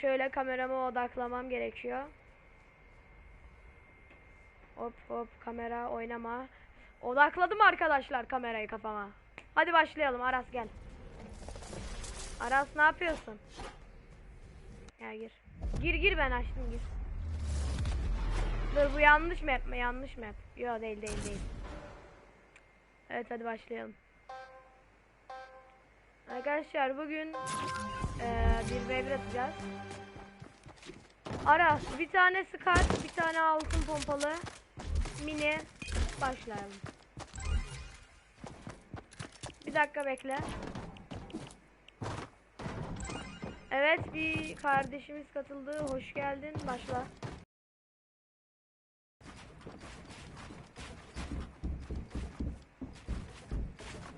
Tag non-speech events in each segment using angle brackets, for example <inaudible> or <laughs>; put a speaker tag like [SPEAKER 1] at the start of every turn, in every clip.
[SPEAKER 1] Şöyle kamerama odaklamam gerekiyor. Hop hop kamera oynama. Odakladım arkadaşlar kamerayı kafama. Hadi başlayalım Aras gel. Aras ne yapıyorsun? Gel gir. Gir gir ben açtım gir. Dur bu yanlış map mi? Yanlış map. Yok değil değil değil. Evet hadi başlayalım. Arkadaşlar bugün eee bir v atacağız. Aras bir tane Scar, bir tane altın pompalı, mini başlayalım. Bir dakika bekle. Evet bir kardeşimiz katıldı. Hoş geldin. Başla.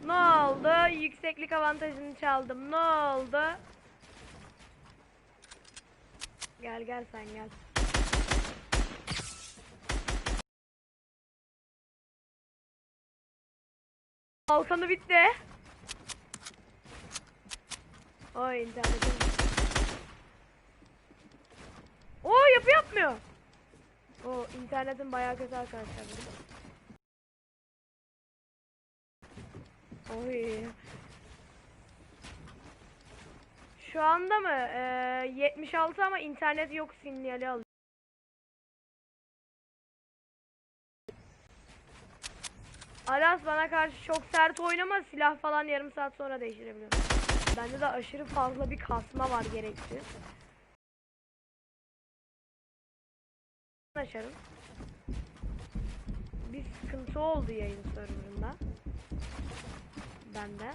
[SPEAKER 1] Ne oldu? Yükseklik avantajını çaldım. Ne oldu? Gel gel sen gel. Balkanı bitti. Oy internetim. Oo yapı yapmıyor. O internetin bayağı kötü arkadaşlar. Oy. Şu anda mı? Ee, 76 ama internet yok sinyali alıyor. Aras bana karşı çok sert oynama silah falan yarım saat sonra değiştirebiliyorum. Bende de aşırı fazla bir kasma var gerekti. Açarım. Bir sıkıntı oldu yayın serverında. Bende.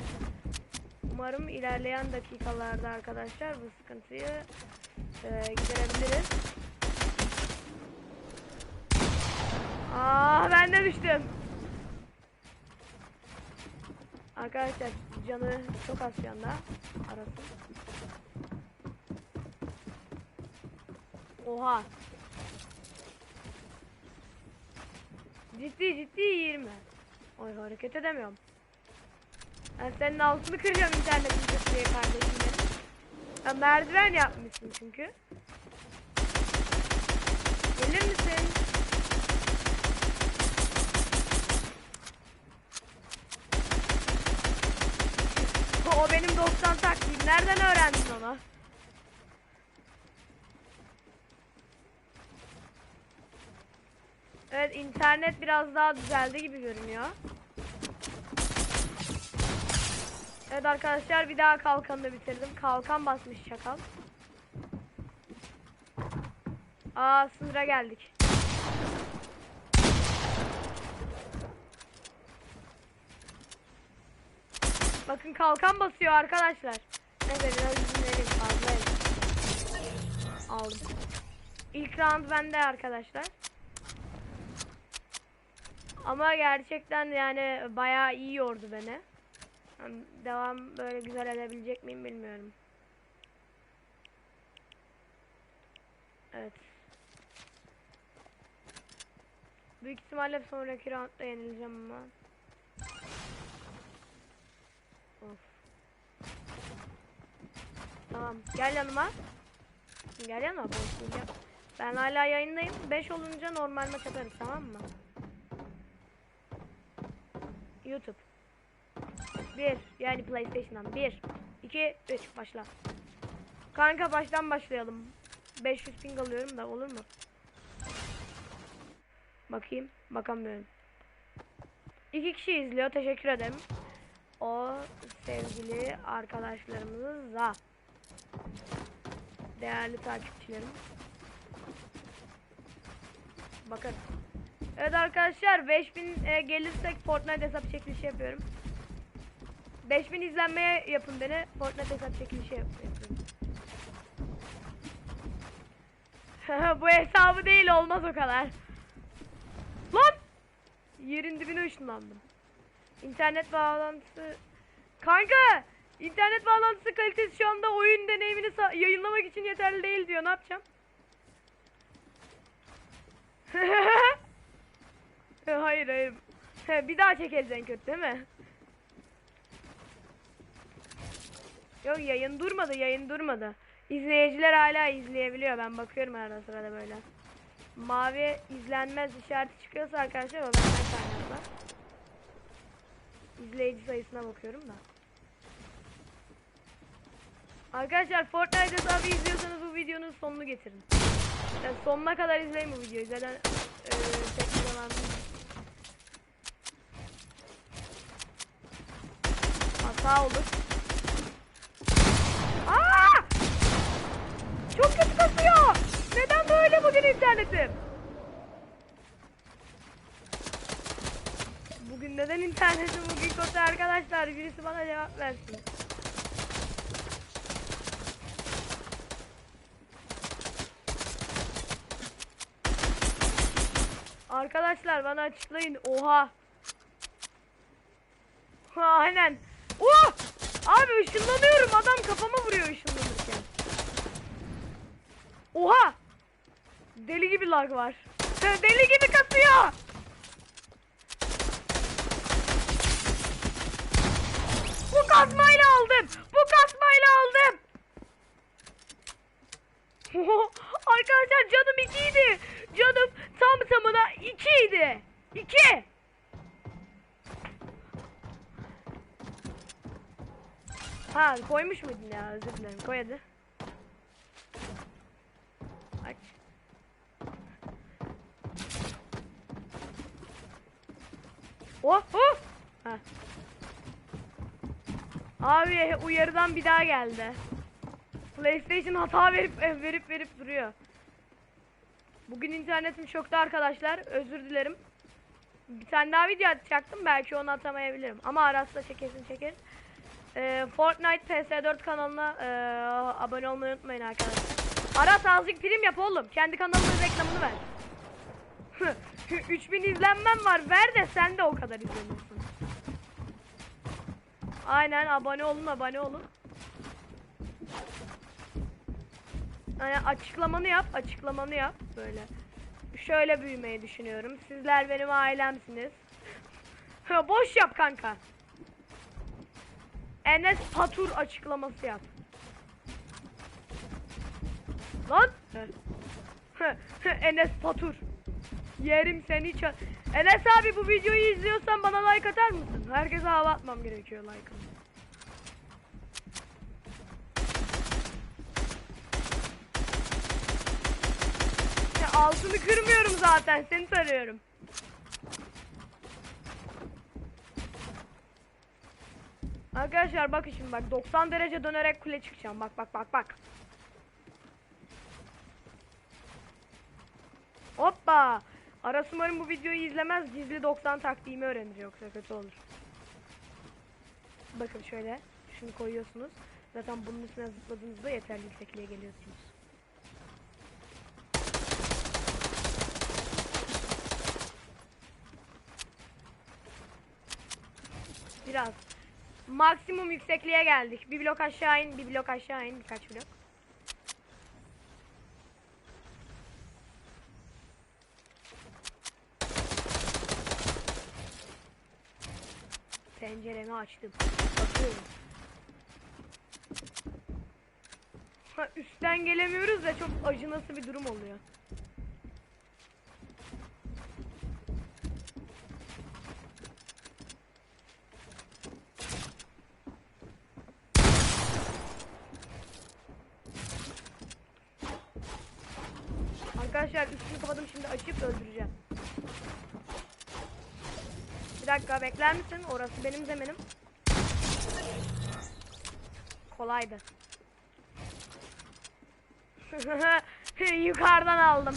[SPEAKER 1] Umarım ilerleyen dakikalarda arkadaşlar bu sıkıntıyı e, giderebiliriz. Aa ben de düştüm. Arkadaşlar canı çok az şu anda. Arasın. Oha. Ciddi ciddi 20. Oy hareket edemiyorum. Ben senin altını kıracağım internetin kötüye kardeşim benim. Ya merdiven yapmışsın çünkü. Gelir misin? O benim 90 taktiğim. Nereden öğrendin onu? Evet internet biraz daha düzeldi gibi görünüyor. Evet arkadaşlar bir daha kalkanı da bitirdim. Kalkan basmış şakal. Aa sınıra geldik. Bakın kalkan basıyor arkadaşlar. Neyse biraz izin fazlayım. Aldım. İlk round bende arkadaşlar. Ama gerçekten yani bayağı iyi yordu beni. Devam böyle güzel edebilecek miyim bilmiyorum. Evet. Büyük ihtimalle sonraki roundda yenileceğim ama. Of. Tamam. Gel yanıma. Gel yanıma. konuşmayacağım. Ben hala yayındayım. 5 olunca normal maç atarız tamam mı? YouTube. 1 yani PlayStation'dan 1 2 3 başla. Kanka baştan başlayalım. 500 ping alıyorum da olur mu? Bakayım. Bakamıyorum. İki kişi izliyor. Teşekkür ederim. O sevgili arkadaşlarımıza. Değerli takipçilerim. Bakın. Evet arkadaşlar 5000 e, gelirsek Fortnite hesap çekilişi yapıyorum. 5000 izlenmeye yapın beni. Fortnite hesap çekilişi yap yapıyorum. <laughs> Bu hesabı değil olmaz o kadar. Lan! Yerin dibine ışınlandım. İnternet bağlantısı... Kanka! İnternet bağlantısı kalitesi şu anda oyun deneyimini yayınlamak için yeterli değil diyor. Ne yapacağım? <laughs> hayır hayır. Bir daha çekeriz en kötü değil mi? Yok yayın durmadı yayın durmadı. İzleyiciler hala izleyebiliyor. Ben bakıyorum arada sırada böyle. Mavi izlenmez işareti çıkıyorsa arkadaşlar o benden kaynaklı. İzleyici sayısına bakıyorum da. Arkadaşlar Fortnite hesabı izliyorsanız bu videonun sonunu getirin. Yani sonuna kadar izleyin bu videoyu. Zaten bir zaman hata olur. İnternetim? Bugün neden internetim bugün kötü arkadaşlar? Birisi bana cevap versin. Arkadaşlar bana açıklayın. Oha. Ha, aynen. Oh! Abi ışınlanıyorum. Adam kafama vuruyor ışınlanırken. Oha! Deli gibi lag var. Deli gibi kasıyor. Bu kasmayla aldım. Bu kasmayla aldım. <laughs> Arkadaşlar canım 2 idi. Canım tam tamına 2 idi. 2. Ha koymuş muydun ya özür dilerim koy hadi. Oh. Ha. Abi uyarıdan bir daha geldi. PlayStation hata verip eh, verip verip duruyor. Bugün internetim çöktü arkadaşlar. Özür dilerim. Bir tane daha video atacaktım. Belki onu atamayabilirim. Ama arasında çekesin çeker. Ee, Fortnite PS4 kanalına ee, abone olmayı unutmayın arkadaşlar. Aras azıcık prim yap oğlum. Kendi kanalının reklamını ver. 3000 izlenmem var. Ver de sen de o kadar izlenirsin. Aynen abone olun abone olun. Yani açıklamanı yap, açıklamanı yap böyle. Şöyle büyümeyi düşünüyorum. Sizler benim ailemsiniz. <laughs> Boş yap kanka. Enes Fatur açıklaması yap. Lan. <laughs> Enes Fatur. Yerim seni ça... Enes abi bu videoyu izliyorsan bana like atar mısın? Herkese hava atmam gerekiyor like'ımı. Ya altını kırmıyorum zaten seni tarıyorum. Arkadaşlar bakın şimdi bak 90 derece dönerek kule çıkacağım. Bak bak bak bak. Hoppa. Aras umarım bu videoyu izlemez. Gizli 90 taktiğimi öğrenir yoksa kötü olur. Bakın şöyle. Şunu koyuyorsunuz. Zaten bunun üstüne zıpladığınızda yeterli yüksekliğe geliyorsunuz. Biraz. Maksimum yüksekliğe geldik. Bir blok aşağı in, bir blok aşağı in, birkaç blok. Penceremi açtım. Bakıyorum. Ha, üstten gelemiyoruz da çok acınası bir durum oluyor. Arkadaşlar üstünü kapadım şimdi açıp öldüreceğim. Bir dakika bekler misin? Orası benim zeminim. Kolaydı. <laughs> Yukarıdan aldım.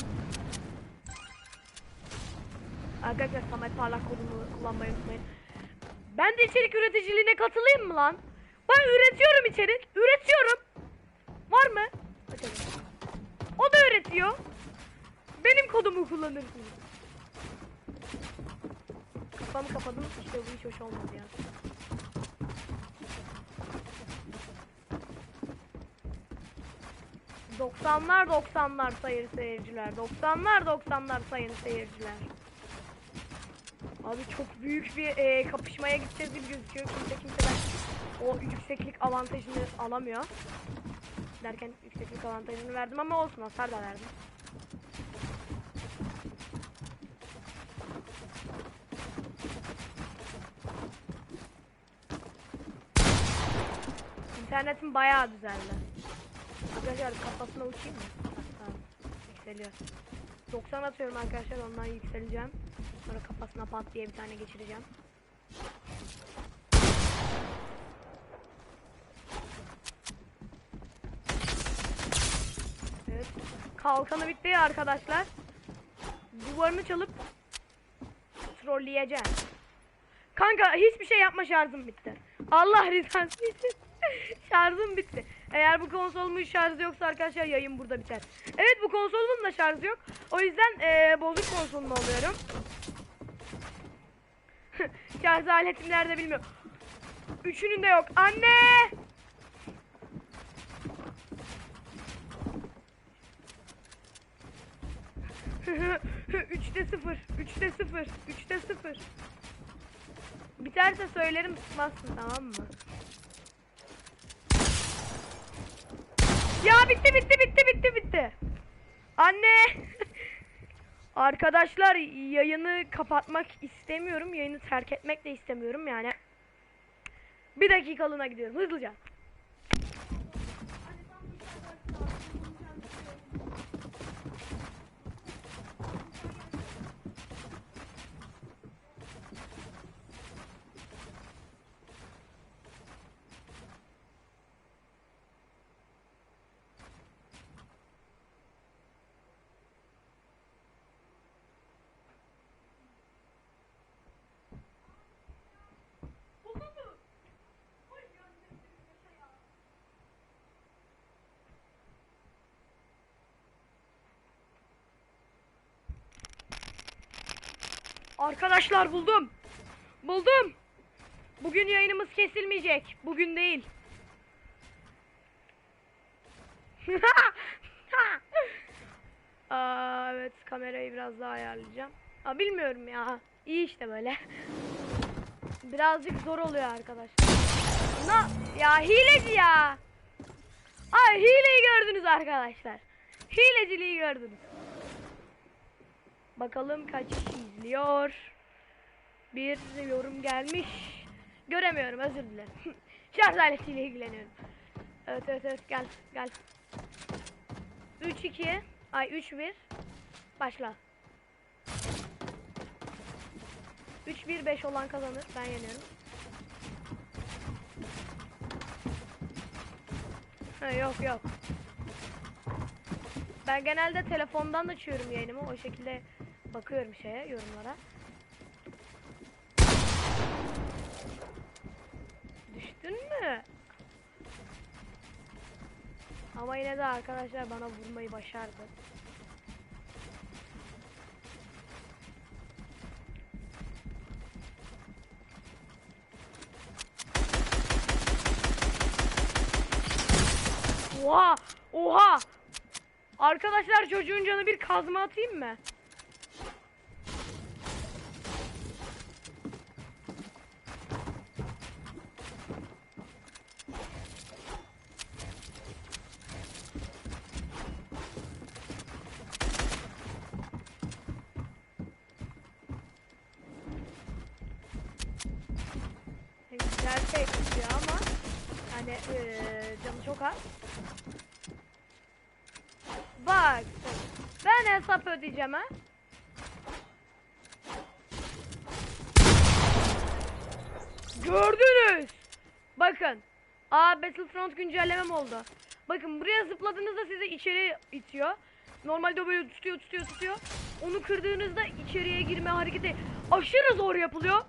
[SPEAKER 1] Arkadaşlar Samet Parlak kodunu kullanmayı unutmayın. Ben de içerik üreticiliğine katılayım mı lan? Ben üretiyorum içerik. Üretiyorum. Var mı? O da üretiyor. Benim kodumu kullanırsınız. Kafamı kapadım. İşte bu hiç hoş olmadı ya. Doksanlar doksanlar sayın seyirciler. Doksanlar doksanlar sayın seyirciler. Abi çok büyük bir e, kapışmaya gideceğiz gibi gözüküyor. Kimse kimseden o yükseklik avantajını alamıyor. derken yükseklik avantajını verdim ama olsun hasar da verdim. İnternetim bayağı düzeldi. Arkadaşlar kafasına uçayım mı? Tamam. Yükseliyor. 90 atıyorum arkadaşlar ondan yükseleceğim. Sonra kafasına pat diye bir tane geçireceğim. Evet. Kalkanı bitti arkadaşlar. Duvarını çalıp trolleyeceğim. Kanka hiçbir şey yapma şarjım bitti. Allah rızası için <laughs> şarjım bitti. Eğer bu konsolumun şarjı yoksa arkadaşlar yayın burada biter. Evet bu konsolumun da şarjı yok. O yüzden eee bozuk konsolunu alıyorum. <laughs> Şarj aletim nerede bilmiyorum. Üçünün de yok. Anne! <laughs> Üçte sıfır. Üçte sıfır. Üçte sıfır. Biterse söylerim sıkmazsın tamam mı? Ya bitti bitti bitti bitti bitti. Anne. <laughs> Arkadaşlar yayını kapatmak istemiyorum. Yayını terk etmek de istemiyorum yani. Bir dakikalığına gidiyorum hızlıca. Arkadaşlar buldum. Buldum. Bugün yayınımız kesilmeyecek. Bugün değil. <laughs> Aa, evet kamerayı biraz daha ayarlayacağım. Aa, bilmiyorum ya. İyi işte böyle. Birazcık zor oluyor arkadaşlar. Na ya hileci ya. Ay hileyi gördünüz arkadaşlar. Hileciliği gördünüz. Bakalım kaç kişi izliyor. Bir yorum gelmiş. Göremiyorum özür dilerim. <laughs> Şarj aletiyle ilgileniyorum. Evet evet evet gel gel. 3 2 ay 3 1 başla. 3 1 5 olan kazanır. Ben yeniyorum. Ha, yok yok. Ben genelde telefondan açıyorum yayınımı. O şekilde bakıyorum şeye, yorumlara. Düştün mü? Ama yine de arkadaşlar bana vurmayı başardı. Oha! Oha! Arkadaşlar çocuğun canı bir kazma atayım mı? Şey tutuyor ama hani eee canı çok az. Bak. Ben hesap ödeyeceğim ha. Gördünüz. Bakın. Aa Battlefront güncellemem oldu. Bakın buraya zıpladığınızda sizi içeri itiyor. Normalde böyle tutuyor tutuyor tutuyor. Onu kırdığınızda içeriye girme hareketi aşırı zor yapılıyor.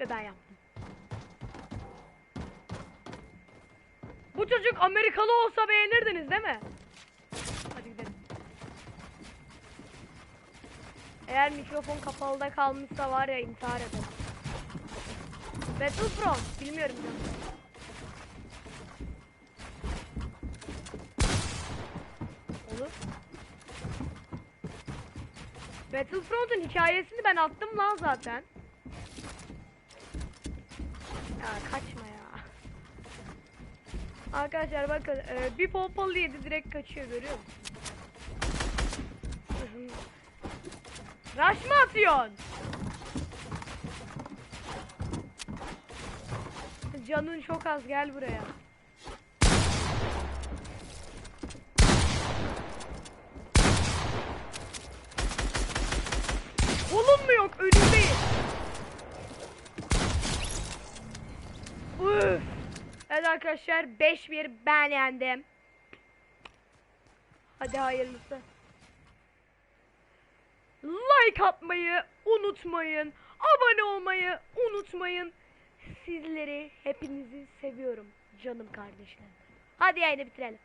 [SPEAKER 1] Ve ben yaptım. Bu çocuk Amerikalı olsa beğenirdiniz değil mi? Hadi gidelim. Eğer mikrofon kapalıda kalmışsa var ya intihar ederim. Battlefront bilmiyorum canım. Olur. Battlefront'un hikayesini ben attım lan zaten. Ya ya. Arkadaşlar bakın e, bir pompalı yedi direkt kaçıyor görüyor musun? Rush mı atıyorsun? Canın çok az gel buraya. Kolun mu yok? Önündeyim. Üf. Evet arkadaşlar 5-1 ben yendim. Hadi hayırlısı. Like atmayı unutmayın. Abone olmayı unutmayın. Sizleri hepinizi seviyorum canım kardeşlerim. Hadi yayını bitirelim.